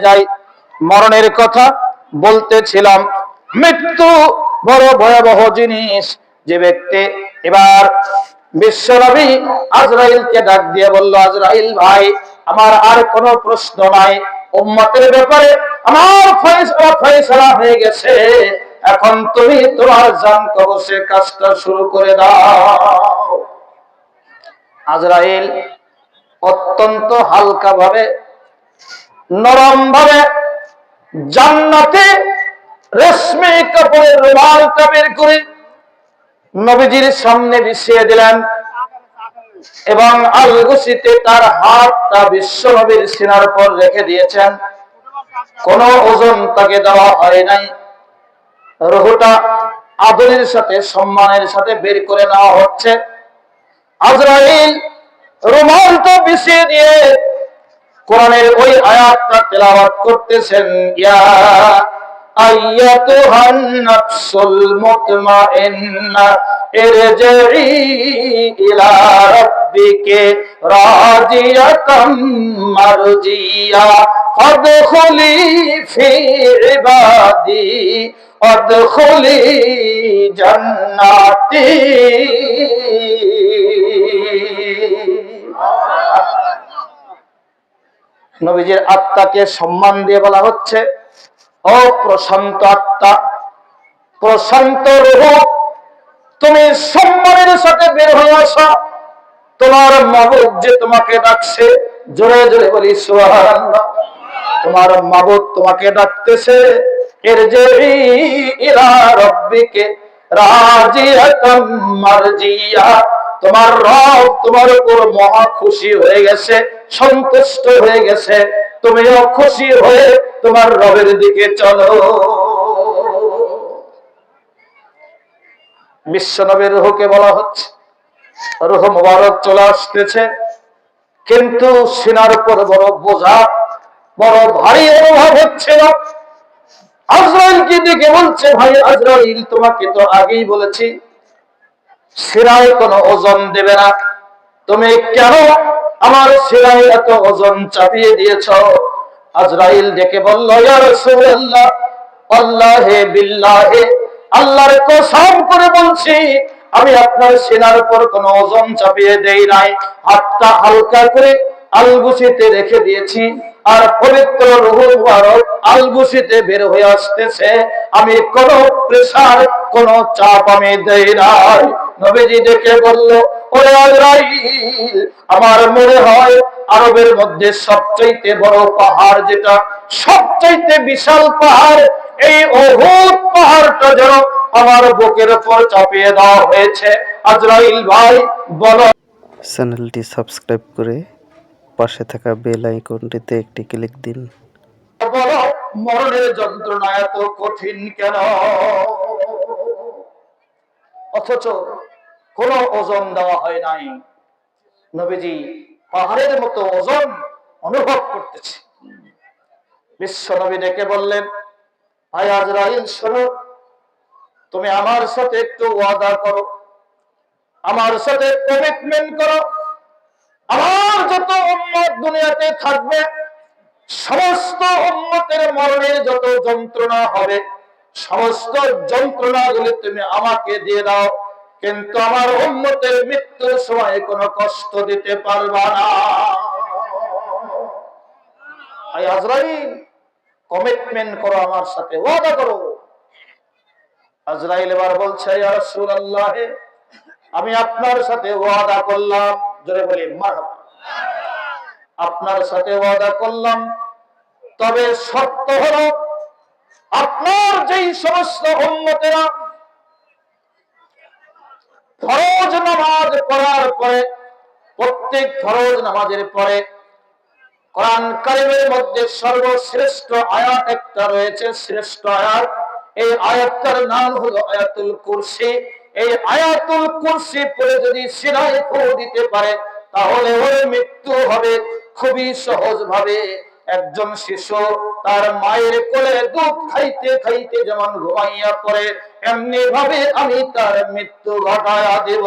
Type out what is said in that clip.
যায়। মরণের কথা বলতেছিলাম, মৃত্যু বড় ভয়াবহ জিনিস। যে ব্যক্তি এবার বিশ্বনবী আজরাইলকে ডাক দিয়ে বলল, আজরাইল ভাই, আমার আর কোনো প্রশ্ন নাই। উম্মতের ব্যাপারে আমার ফয়সালা ফয়সালা হয়ে গেছে। এখন তুমি তোমার জান কবসে কাজটা শুরু করে দাও। আজরাইল অত্যন্ত হালকা ভাবে নরম ভাবে জান্নাতে রেশমি কাপড়ের রুমালটা বের করে নবীজির সামনে বিছিয়ে দিলেন এবং আলগুসিতে তার হাতটা বিশ্ব নবীর সিনার পর রেখে দিয়েছেন। কোন ওজন তাকে দেওয়া হয় নাই। রহুটা আদরের সাথে, সম্মানের সাথে বের করে নেওয়া হচ্ছে। আজরাইল রুমালটা বিছিয়ে দিয়ে কোরআনের ওই আয়াতটা তেলাওয়াত করতেছেন, ইয়া আইয়াতুহান নাফসুল মুতমাইন্না ইরজিই ইলা রাব্বিকে রাদিয়াতাম মারজিয়া ফাদখুলি ফি ইবাদি ওয়াদখুলি জান্নাতি। নবীজির আত্মাকে সম্মান দিয়ে বলা হচ্ছে ও প্রশান্ত আত্মা। প্রশান্ত রূহ তুমি সম্মানের সাথে বের হয়ে আসা। তোমার মাবুদ যে তোমাকে ডাকছে, জোরে জোরে বলি তোমার মাবুদ তোমাকে ডাকতেছে এর যে রব্বিকে, রাজিয়াতাম মারজিয়া। তোমার রব তোমার উপর মহা খুশি হয়ে গেছে, সন্তুষ্ট হয়ে গেছে। তুমিও খুশি হয়ে তোমার রবের দিকে চলো। বিশ্বনবীর রুহকে বলা হচ্ছে, রুহ মুবারক চলে আসতেছে। কিন্তু সিনার উপর বড় বোঝা, বড় ভারী অনুভব হচ্ছিল। আজরাইলকে দিকে বলছে, ভাই আজরাইল, তোমাকে তো আগেই বলেছি সিরায় কোনো ওজন দেবে না। তুমি কেন আমার সিরায় এত ওজন চাপিয়ে দিয়েছ? আজরাইল ডেকে বলল আল্লাহে বিল্লাহে, আল্লাহর কসম করে বলছি, আমি আপনার উপর কোনো ওজন চাপিয়ে দেই নাই। হাতটা হালকা করে আলগুছিতে রেখে দিয়েছি, আর পবিত্র রুহুল আলগুছিতে বের হয়ে আসতেছে। আমি কোন প্রেসার, কোন চাপ আমি দেই নাই। নবীজি দেখে বলল ওরে আজরাইল আমার মনে হয় আরবের মধ্যে সবচাইতে বড় পাহাড় যেটা সবচাইতে বিশাল পাহাড় এই অভূত পাহাড়টা যেন আমার বুকের উপর চাপিয়ে দেওয়া হয়েছে। আজরাইল ভাই বলো। চ্যানেলটি সাবস্ক্রাইব করে পাশে থাকা বেল আইকনটিতে একটি ক্লিক দিন। বলো মরণের যন্ত্রণা এত কঠিন কেন? অথচ কোন ওজন দেওয়া হয় নাই। নবীজি পাহাড়ের মতো ওজন অনুভব করতেছে। বিশ্ব নবী ডেকে বললেন, ভাই আজরাইল, শোনো, তুমি আমার সাথে একটু ওয়াদা করো, আমার সাথে কমিটমেন্ট করো। আমার যত উম্মত দুনিয়াতে থাকবে, সমস্ত উম্মতের মরণের যত যন্ত্রণা হবে, সমস্ত যন্ত্রণাগুলি তুমি আমাকে দিয়ে দাও। কিন্তু আমার উম্মতের মৃত্যুর সময় কোনো কষ্ট দিতে পারবা না। কমিটমেন্ট করো আমার সাথে, ওয়াদা করো। আজরাইল এবার বলছে আমি আপনার সাথে ওয়াদা করলাম। জোরে বলি আপনার সাথে ওয়াদা করলাম, তবে শর্ত হলো, আপনার যেই সমস্ত উন্মতেরা পরে প্রত্যেক ফরজ নামাজের পরে কোরআন কারিমের মধ্যে সর্বশ্রেষ্ঠ আয়াত একটা রয়েছে, শ্রেষ্ঠ আয়াত। এই আয়াতটার নাম হলো আয়াতুল কুরসি। এই আয়াতুল কুরসি পড়ে যদি সিনাই ফু দিতে পারে, তাহলে ওর মৃত্যু হবে খুবই সহজ ভাবে একজন শিশু তার মায়ের কোলে দুধ খাইতে খাইতে যেমন ঘুমাইয়া পড়ে এমনি ভাবে আমি তার মৃত্যু ঘটায়া দেব।